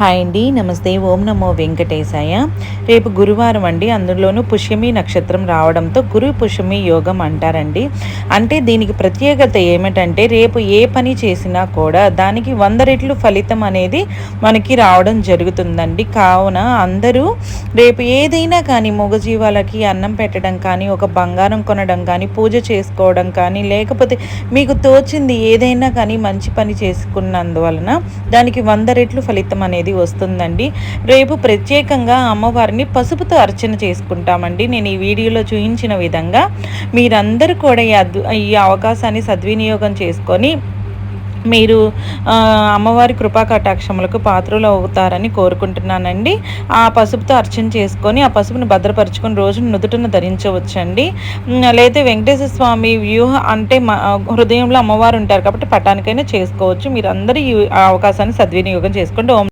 Hi అండి నమస్తే ఓం నమో వెంకటేశాయ. రేపు గురువారం అండి అందులోనూ పుష్యమి నక్షత్రం రావడంతో గురు పుష్యమి యోగం అంటారండి. అంటే దీనికి ప్రత్యేకత ఏమిటంటే రేపు ఏ పని చేసినా కూడా దానికి వంద రెట్లు ఫలితం అనేది మనకి రావడం జరుగుతుందండి. కావున అందరూ రేపు ఏదైనా కానీ మూగజీవాలకి అన్నం పెట్టడం కానీ ఒక బంగారం కొనడం కానీ పూజ చేసుకోవడం కానీ లేకపోతే మీకు తోచింది ఏదైనా కానీ మంచి పని చేసుకున్నందువలన దానికి వంద రెట్లు ఫలితం అనేది అనేది వస్తుందండి. రేపు ప్రత్యేకంగా అమ్మవారిని పసుపుతో అర్చన చేసుకుంటామండి. నేను ఈ వీడియోలో చూపించిన విధంగా మీరందరూ కూడా ఈ అవకాశాన్ని సద్వినియోగం చేసుకొని మీరు అమ్మవారి కృపా కటాక్షములకు పాత్రలు అవుతారని కోరుకుంటున్నానండి. ఆ పసుపుతో అర్చన చేసుకొని ఆ పసుపును భద్రపరుచుకొని రోజును నుదుటను ధరించవచ్చండి. లేదా వెంకటేశ్వర స్వామి వ్యూహ అంటే హృదయంలో అమ్మవారు ఉంటారు కాబట్టి పటానికైనా చేసుకోవచ్చు. మీరు అందరూ ఈ అవకాశాన్ని సద్వినియోగం చేసుకోండి.